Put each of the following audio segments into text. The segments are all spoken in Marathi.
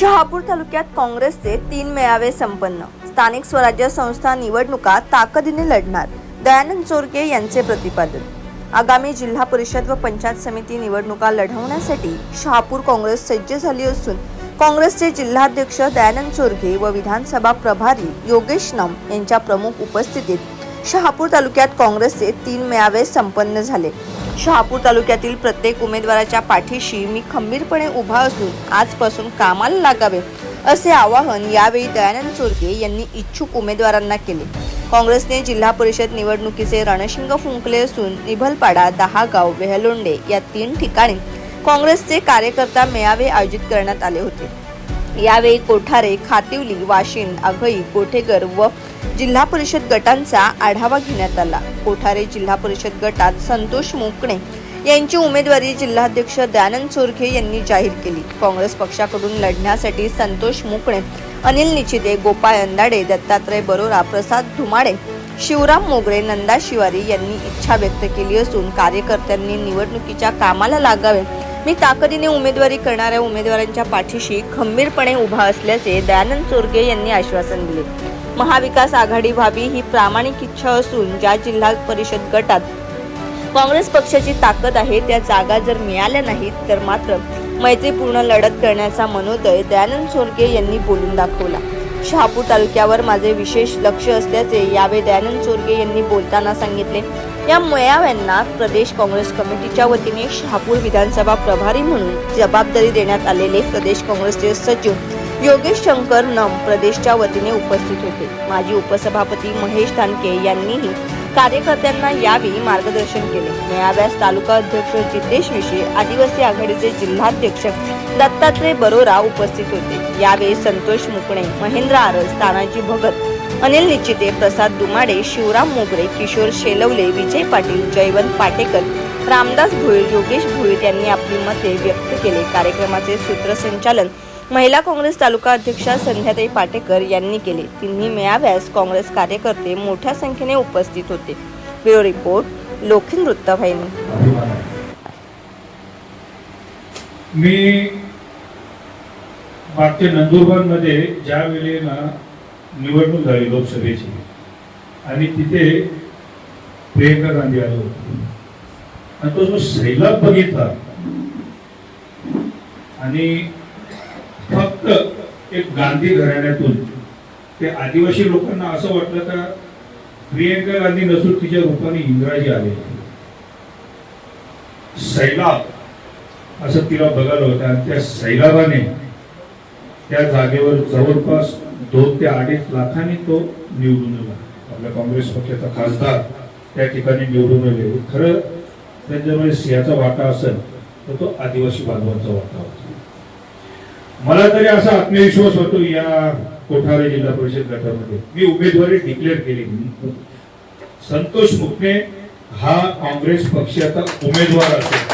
शहापूर तालुक्यात काँग्रेसचे तीन मेळावे संपन्न. स्थानिक स्वराज्य संस्था निवडणुका ताकदीने लढणार दयानंद चोरगे यांचे प्रतिपादन. आगामी जिल्हा परिषद व पंचायत समिती निवडणुका लढवण्यासाठी शहापूर काँग्रेस सज्ज झाली असून काँग्रेसचे जिल्हाध्यक्ष दयानंद चोरगे व विधानसभा प्रभारी योगेश नम यांच्या प्रमुख उपस्थितीत शहापूर तालुक्यात काँग्रेसचे तीन मेळावे संपन्न झाले. शहापूर तालुक्यातील प्रत्येक उमेदवाराच्या पाठीशी मी खंबीरपणे उभा असून आजपासून कामाला लागावे असे आवाहन यावेळी दयानंद चोरके यांनी इच्छुक उमेदवारांना केले. काँग्रेसने जिल्हा परिषद निवडणुकीचे रणशिंग फुंकले असून निभलपाडा दहागाव वेहलोंडे या तीन ठिकाणी काँग्रेसचे कार्यकर्ता मेळावे आयोजित करण्यात आले होते. यावेळी कोठारे खातिवली वाशिंद आघई कोठेकर व जिल्हा परिषद गटांचा आढावा घेण्यात आला. कोठारे जिल्हा परिषद गटात संतोष मोकणे यांची उमेदवारी जिल्हाध्यक्ष दयानंद चोरखे यांनी जाहीर केली. काँग्रेस पक्षाकडून लढण्यासाठी संतोष मोकणे अनिल निचिते गोपाळ अंदाडे दत्तात्रय बरोरा प्रसाद धुमाडे शिवराम मोगरे नंदा शिवारी यांनी इच्छा व्यक्त केली असून कार्यकर्त्यांनी निवडणुकीच्या कामाला लागावे मी ताकदीने उमेदवारी करणाऱ्या उमेदवारांच्या पाठीशी खंबीरपणे उभा असल्याचे दयानंद चोरगे यांनी आश्वासन दिले. महाविकास आघाडी व्हावी ही प्रामाणिक इच्छा असून ज्या जिल्हा परिषद गटात काँग्रेस पक्षाची ताकद आहे त्या जागा जर मिळाल्या नाहीत तर मात्र मैत्रीपूर्ण लढत करण्याचा मनोदय दयानंद चोरगे यांनी बोलून दाखवला. शहापूर तालुक्यावर माझे विशेष लक्ष असल्याचे यावेळी दयानंद चोरगे यांनी बोलताना सांगितले. या मेळाव्यांना प्रदेश काँग्रेस कमिटीच्या वतीने शहापूर विधानसभा प्रभारी म्हणून जबाबदारी देण्यात आलेले प्रदेश काँग्रेसचे सचिव योगेश शंकर नम प्रदेशच्या वतीने उपस्थित होते. माजी उपसभापती महेश तानके यांनीही कार्यकर्त्यांना यावेळी मार्गदर्शन केले. मेळाव्यास तालुका अध्यक्ष जितेश विशे आदिवासी आघाडीचे जिल्हाध्यक्ष दत्तात्रय बरोरा उपस्थित होते. यावेळी संतोष मुकणे महेंद्र आरस तानाजी भगत अनिल निचिते प्रसाद दुमाडे शिवराम मोगरे किशोर शेलवले विजय पाटील जयवंत पाटेकर रामदास भोईर योगेश भोईर यांनी आपली मते व्यक्त केले. कार्यक्रमाचे सूत्रसंचालन महिला काँग्रेस तालुका अध्यक्षा संध्याताई पाटेकर यांनी केले. तिन्ही मेळाव्यास काँग्रेस कार्यकर्ते मोठ्या संख्येने उपस्थित होते. ब्युरो रिपोर्ट लोखिन वृत्तवाहिनी. मी भारतीय नंदुरबारमध्ये ज्या वेळेला निवडणूक झाली लोकसभेची. आणि तिथे प्रियंका गांधी आलो आणि तो जो सैलाब बघितला आणि फक्त एक गांधी घराण्यातून ते आदिवासी लोकांना असं वाटलं का प्रियंका गांधी नसून तिच्या रूपाने इंद्राजी आले. सैलाब असं तिला बघायला होतं. आणि त्या सैलाबाने त्या जागेवर जवळपास दोन ते अडीच लाखांनी तो निवडून आला आपल्या काँग्रेस पक्षाचा खासदार त्या ठिकाणी निवडून आले. खरं त्यांच्यामध्ये सिंहाचा वाटा असेल तर तो आदिवासी बांधवांचा वाटा होता. मला तरी असा आत्मविश्वास होतो या कोठारे जिल्हा परिषद गटामध्ये. मी उमेदवारी डिक्लेअर केली. संतोष मुकणे हा काँग्रेस पक्षाचा उमेदवार असेल.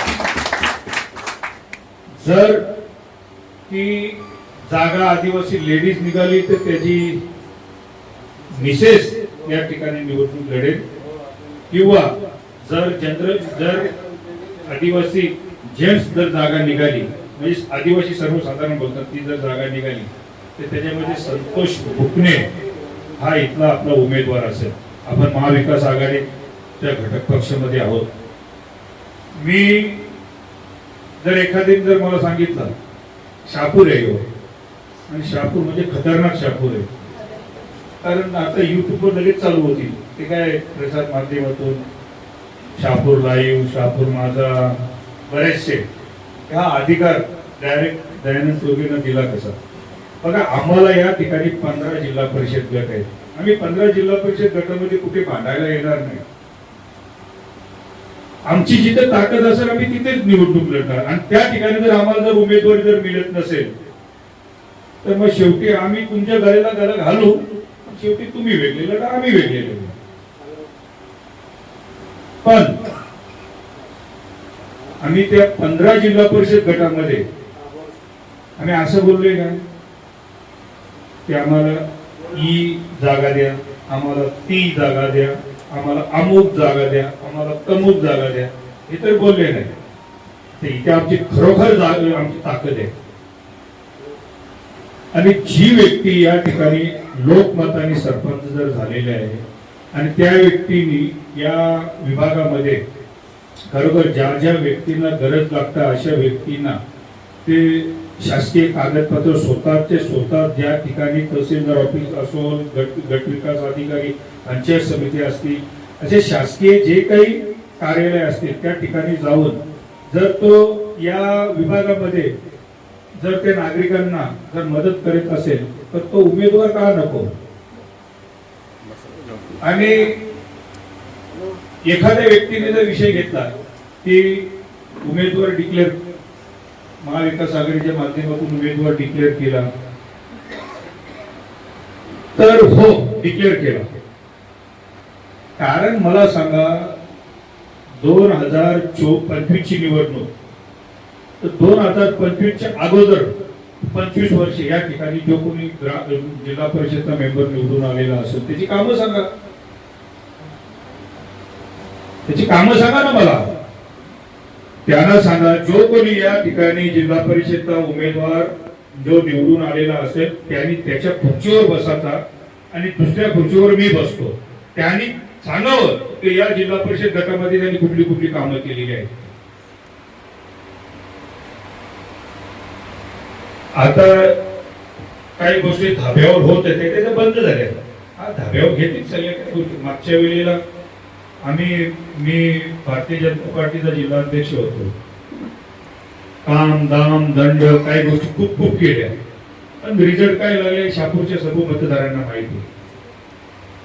जर की जागा आदिवासी लेडीज निघाली तर त्याची मिसेस या ठिकाणी निवडणूक लढेल. किंवा जर जनरल जर आदिवासी जेंट्स जर जागा निघाली म्हणजे आदिवासी सर्वसाधारण बोलतात ती जर जागा निघाली तर त्याच्यामध्ये संतोष भुकणे हा इथला आपला उमेदवार असेल. आपण महाविकास आघाडी त्या घटक पक्षामध्ये आहोत. मी जर एखादी जर मला सांगितलं शापूर आहे आणि शापूर म्हणजे खतरनाक शापूर आहे. कारण आता युट्यूबवर लगेच चालू होती ते काय प्रसार माध्यमातून शापूर लाईव्ह शापूर माझा बरेचसे. हा अधिकार डायरेक्ट दयानंद चौधरीनं दिला कसा? बघा आम्हाला या ठिकाणी पंधरा जिल्हा परिषद गट आहेत. आम्ही पंधरा जिल्हा परिषद गटामध्ये कुठे भांडायला येणार नाही. आमची जिथे ताकद असेल आम्ही तिथेच निवडणूक लढणार. आणि त्या ठिकाणी जर आम्हाला जर उमेदवारी जर मिळत नसेल तर मग शेवटी आम्ही तुमच्या गळेला गळा घालू. शेवटी तुम्ही वेगळे लढा आम्ही वेगळे लढू पण आम्ही त्या पंधरा जिल्हा परिषद गटामध्ये आम्ही असं बोललोय का की आम्हाला ही जागा द्या आम्हाला ती जागा द्या आम्हाला अमुक जागा द्या आम्हाला तमुक जागा द्या. हे तर बोलले नाही. ते इथे आमची खरोखर जागा आमची ताकद आहे. आणि जी व्यक्ती या ठिकाणी लोकमताने सरपंच जर झालेले आहे आणि त्या व्यक्तीने या विभागामध्ये खरोखर ज्या ज्या व्यक्तींना गरज लागतं अशा व्यक्तींना ते शासकीय कागदपत्र स्वतःचे स्वतः ज्या ठिकाणी तहसीलदार ऑफिस असो गट गट विकास अधिकारी पंचायत समिती असतील असे शासकीय जे काही कार्यालय असतील त्या ठिकाणी जाऊन जर तो या विभागामध्ये जर ते नागरिकांना जर मदत करीत असेल तर तो उमेदवार का नको? आणि एखाद्या व्यक्तीने जर विषय घेतला की उमेदवार डिक्लेअर महाविकास आघाडीच्या माध्यमातून उमेदवार डिक्लेअर केला तर हो डिक्लेअर केला. कारण मला सांगा दोन हजार चो पंचवीसची निवडणूक तर दोन हजार पंचवीसच्या अगोदर पंचवीस वर्ष या ठिकाणी जो कोणी जिल्हा परिषदचा मेंबर निवडून आलेला असेल त्याची कामं सांगा. त्याची कामं सांगा ना मला. त्यांना सांगा जो कोणी या ठिकाणी जिल्हा परिषदचा उमेदवार जो निवडून आलेला असेल त्यांनी त्याच्या खुर्चीवर बसायचा आणि दुसऱ्या खुर्चीवर मी बसतो. त्यांनी सांगावं की या जिल्हा परिषद गटामध्ये त्यांनी कुठली कुठली कामं केलेली आहेत. आता काही गोष्टी धाब्यावर होत आहेत त्याच्या बंद झाल्या हा धाब्यावर घेतील सगळ्या काही गोष्टी. मागच्या वेळेला आम्ही मी भारतीय जनता पार्टीचा जिल्हाध्यक्ष होतो. काम दाम दंड काही गोष्टी खूप खूप केल्या. पण रिझल्ट काय लागले शापूरच्या सर्व मतदारांना माहिती.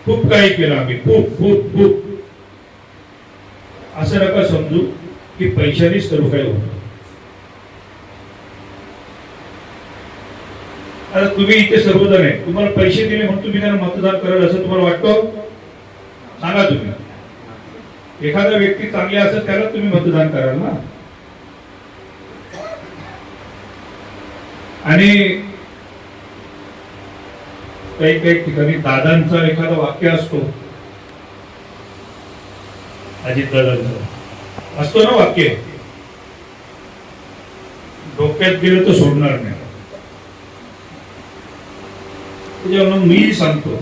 खूप काही केलं आम्ही. खूप खूप खूप. असं नका समजू की पैशानेच सर्व काही होतं. आता तुम्ही इथे सर्वजण आहे. तुम्हाला पैसे दिले म्हणून तुम्ही त्यांना मतदान कराल असं तुम्हाला वाटतं? सांगा तुम्ही. एखादा व्यक्ती चांगली असेल त्याला तुम्ही मतदान कराल ना. आणि काही काही ठिकाणी दादांचा एखादा वाक्य असतो. अजित दादांचा. असतो ना वाक्य? डोक्यात गेलं तर सोडणार नाही. त्याच्यामुळे मी सांगतो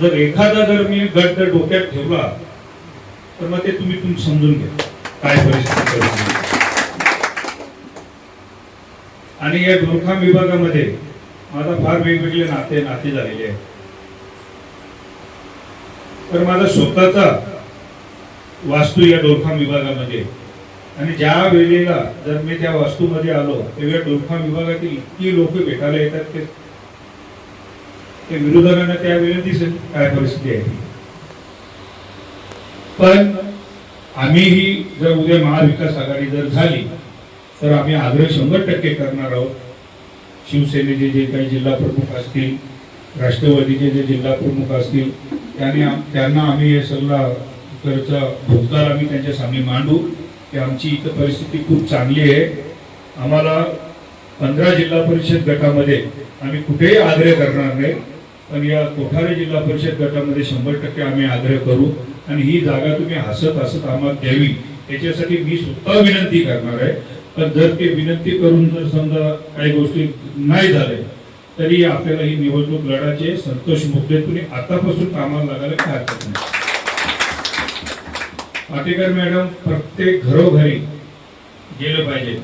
जर एखादा जर मी गट जर डोक्यात ठेवला तर मग ते तुम्ही तुम्ही समजून घ्या काय परिस्थिती आणि या डोरखाम विभागामध्ये माझा फार वेगवेगळे नाते नाते झालेले आहेत. तर माझा स्वतःचा वास्तू या डोरखाम विभागामध्ये. आणि ज्या वेळेला जर मी त्या वास्तूमध्ये आलो तेव्हा डोरखाम विभागातील इतकी लोक भेटायला येतात ते ते विरोधकांना त्यावेळेला दिसेल काय परिस्थिती आहे ती. पण आम्हीही जर उद्या महाविकास आघाडी जर झाली तर आम्ही आग्रह शंभर टक्के करणार आहोत. शिवसेनेचे जे काही जिल्हा प्रमुख असतील राष्ट्रवादीचे जे जिल्हा प्रमुख असतील त्यांनी त्यांना आम्ही हे सल्ला करचा भोगदार आम्ही त्यांच्या सामने मांडू की आमची इथं परिस्थिती खूप चांगली आहे. आम्हाला पंधरा जिल्हा परिषद गटामध्ये आम्ही कुठेही आग्रह करणार नाही. पण या कोठारी जिल्हा परिषद गटामध्ये शंभर टक्के आम्ही आग्रह करू आणि ही जागा तुम्ही हसत हसत आम्हाला द्यावी. याच्यासाठी मी स्वतः विनंती करणार आहे. पण जर ते विनंती करून जर समजा काही गोष्टी नाही झाल्या तरी आपल्याला ही निवडणूक लढायचे संतोष मुद्दे तुम्ही आतापासून कामाला लागायला काय हरकत नाही. पाटेकर मॅडम प्रत्येक घरोघरी गेलं पाहिजे.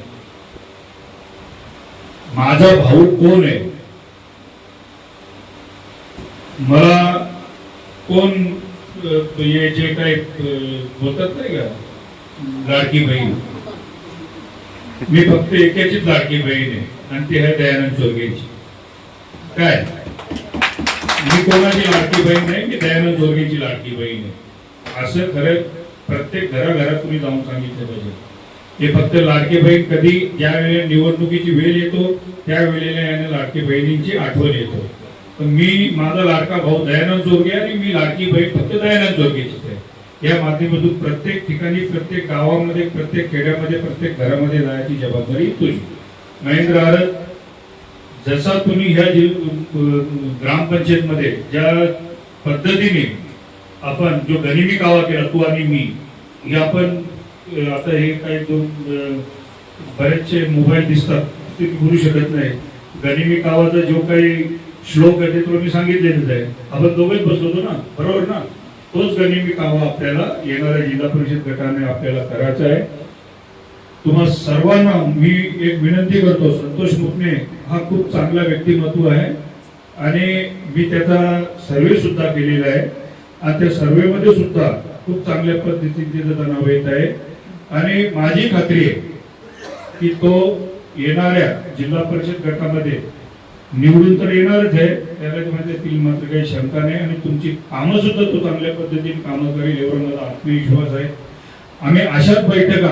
माझा भाऊ कोण आहे? मला कोण याचे हे जे काही बोलतात नाही का? लाडकी बहीण. मी फक्त एकाचीच लाडकी बहीण आहे आणि ती आहे दयानंद चोरगेची काय? मी कोणाची लाडकी बहीण नाही मी दयानंद चोरगेची लाडकी बहीण आहे. असं खरं प्रत्येक घराघरात तुम्ही जाऊन सांगितलं पाहिजे. हे फक्त लाडकी बहीण कधी ज्या वेळेला निवडणुकीची वेळ येतो त्या वेळेला याने लाडकी बहिणींची आठवण येतो. तर मी माझा लाडका भाऊ दयानंद जोरगे आणि मी लाडकी बहीण फक्त दयानंद जोरगेचीच आहे. या माध्यमातून प्रत्येक ठिकाणी प्रत्येक गावामध्ये प्रत्येक खेड्यामध्ये प्रत्येक घरामध्ये जाण्याची जबाबदारी तुझी. महेंद्र आरत जसा तुम्ही ह्या ग्रामपंचायत ग्रामपंचायतमध्ये ज्या पद्धतीने आपण जो गरिबी कावा केला तू आणि मी हे आपण आता हे काही दोन बरेचसे मोबाईल दिसतात ते करू बोलू शकत नाही. गरिबी कावाचा जो काही श्लोक आहे ते तुला मी सांगितलेलंच आहे. आपण दोघेच बसवतो ना? बरोबर ना? तोच गनिमी कावा आपल्याला येणाऱ्या जिल्हा परिषद गटाने आपल्याला करायचा आहे. तुम्हा सर्वांना मी एक विनंती करतो संतोष मुकणे हा खूप चांगला व्यक्तिमत्व आहे. आणि मी त्याचा सर्वे सुद्धा केलेला आहे. आणि त्या सर्वेमध्ये सुद्धा खूप चांगल्या पद्धतीने त्याचं नाव येत आहे. आणि माझी खात्री आहे की तो येणाऱ्या जिल्हा परिषद गटामध्ये निवडून तर येणारच आहे. त्याला त्यातील मात्र काही शंका नाही. आणि तुमची कामं सुद्धा तो चांगल्या पद्धतीने कामं करेल एवढा मला आत्मविश्वास आहे. आम्ही अशाच बैठका